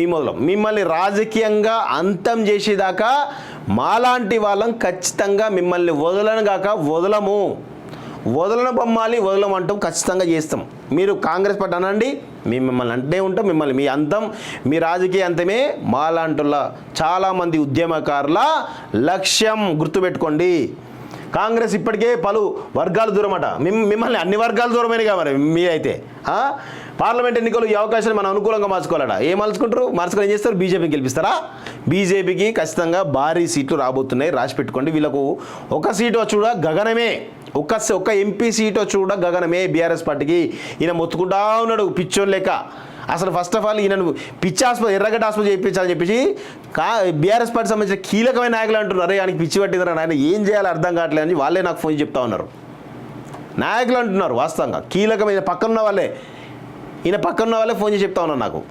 మీ మొదలు. మిమ్మల్ని రాజకీయంగా అంతం చేసేదాకా మాలాంటి వాళ్ళం ఖచ్చితంగా మిమ్మల్ని వదలను గాక వదలము. వదలను బొమ్మాలి వదలమంటాం ఖచ్చితంగా చేస్తాం. మీరు కాంగ్రెస్ పార్టీ అనండి మేము మిమ్మల్ని అంటే ఉంటాం మిమ్మల్ని మీ అంతం మీ రాజకీయ అంతమే మాలాంటుల చాలామంది ఉద్యమకారుల లక్ష్యం గుర్తుపెట్టుకోండి. కాంగ్రెస్ ఇప్పటికే పలు వర్గాలు దూరమట. మిమ్- మిమ్మల్ని అన్ని వర్గాలు దూరమైనగా మరి మీ అయితే. పార్లమెంట్ ఎన్నికలు ఈ అవకాశాన్ని మనం అనుకూలంగా మార్చుకోవాలట. ఏం మలుచుకుంటారు మార్చుకొని ఏం చేస్తారు? బీజేపీకి గెలిపిస్తారా? బీజేపీకి ఖచ్చితంగా భారీ సీట్లు రాబోతున్నాయి. రాసి పెట్టుకోండి. వీళ్ళకు ఒక సీటు వచ్చి కూడా గగనమే. ఒక్క ఒక్క ఎంపీ సీటు వచ్చి కూడా గగనమే. బీఆర్ఎస్ పార్టీకి ఈయన మొత్తుకుంటా ఉన్నాడు. పిచ్చోన్ లెక్క. అసలు ఫస్ట్ ఆఫ్ ఆల్ ఈయనను పిచ్చి ఆసుపత్రి ఎర్రగడ్డ ఆసుపత్రి చేయించాలని చెప్పేసి కా బీఆర్ఎస్ పార్టీ సంబంధించిన కీలకమైన నాయకులు అంటున్నారు. అరే ఆయనకి పిచ్చి పట్టిందిరా ఆయన ఏం చేయాలో అర్థం కావట్లేదు అని వాళ్ళే నాకు ఫోన్ చెప్తా ఉన్నారు. నాయకులు అంటున్నారు వాస్తవంగా. కీలకమైన పక్కన వాళ్ళే. ఈయన పక్కన వాళ్ళే ఫోన్ చేసి చెప్తా ఉన్నారు నాకు.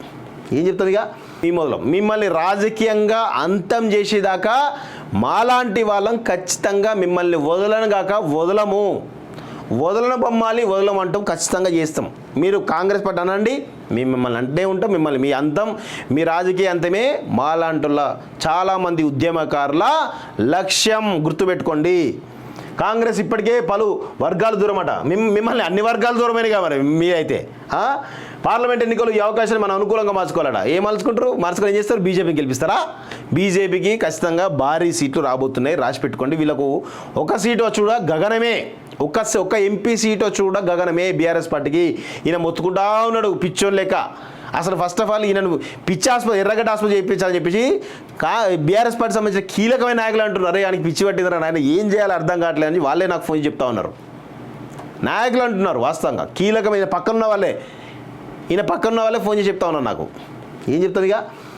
ఏం చెప్తుందిగా ఇక? మీ మొదలం. మిమ్మల్ని రాజకీయంగా అంతం చేసేదాకా మాలాంటి వాళ్ళం ఖచ్చితంగా మిమ్మల్ని వదలను కాక వదలము. వదలను బొమ్మాలి వదలమంటాం ఖచ్చితంగా చేస్తాం. మీరు కాంగ్రెస్ పార్టీ అనండి మేము మిమ్మల్ని అంటే ఉంటాం మిమ్మల్ని మీ అంతం మీ రాజకీయ అంతమే మాలాంటుల చాలామంది ఉద్యమకారుల లక్ష్యం గుర్తుపెట్టుకోండి. కాంగ్రెస్ ఇప్పటికే పలు వర్గాలు దూరమట. మిమ్మల్ని అన్ని వర్గాలు దూరమైనగా మరి మీ అయితే. పార్లమెంట్ ఎన్నికలు ఈ అవకాశాన్ని మనం అనుకూలంగా మార్చుకోవాలట. ఏం మలుచుకుంటారు మార్చుకొని ఏం చేస్తారు? బీజేపీకి గెలిపిస్తారా? బీజేపీకి ఖచ్చితంగా భారీ సీట్లు రాబోతున్నాయి రాసి పెట్టుకోండి. వీళ్ళకు ఒక సీటు వచ్చి కూడా గగనమే. ఒక్క ఒక్క ఎంపీ సీట్ చూడ గగనమే బీఆర్ఎస్ పార్టీకి. ఈయన మొత్తుకుంటా ఉన్నాడు పిచ్చోన్ లెక్క. అసలు ఫస్ట్ ఆఫ్ ఆల్ ఈయనను పిచ్చి ఆసుపత్రి ఎర్రగడ్డ ఆసుపత్రి చేయించాలని చెప్పేసి కా బీఆర్ఎస్ పార్టీ సంబంధించిన కీలకమైన నాయకులు అంటున్నారు. అరే ఆయనకి పిచ్చి పట్టిందిరా ఆయన ఏం చేయాలో అర్థం కావట్లేదు అని వాళ్ళే నాకు ఫోన్ చెప్తా ఉన్నారు. నాయకులు అంటున్నారు వాస్తవంగా. కీలకమైన పక్కన ఉన్న వాళ్ళే. ఈయన పక్కన ఉన్న వాళ్ళే ఫోన్ చేసి చెప్తా ఉన్నారు నాకు. ఏం చెప్తుంది ఇక?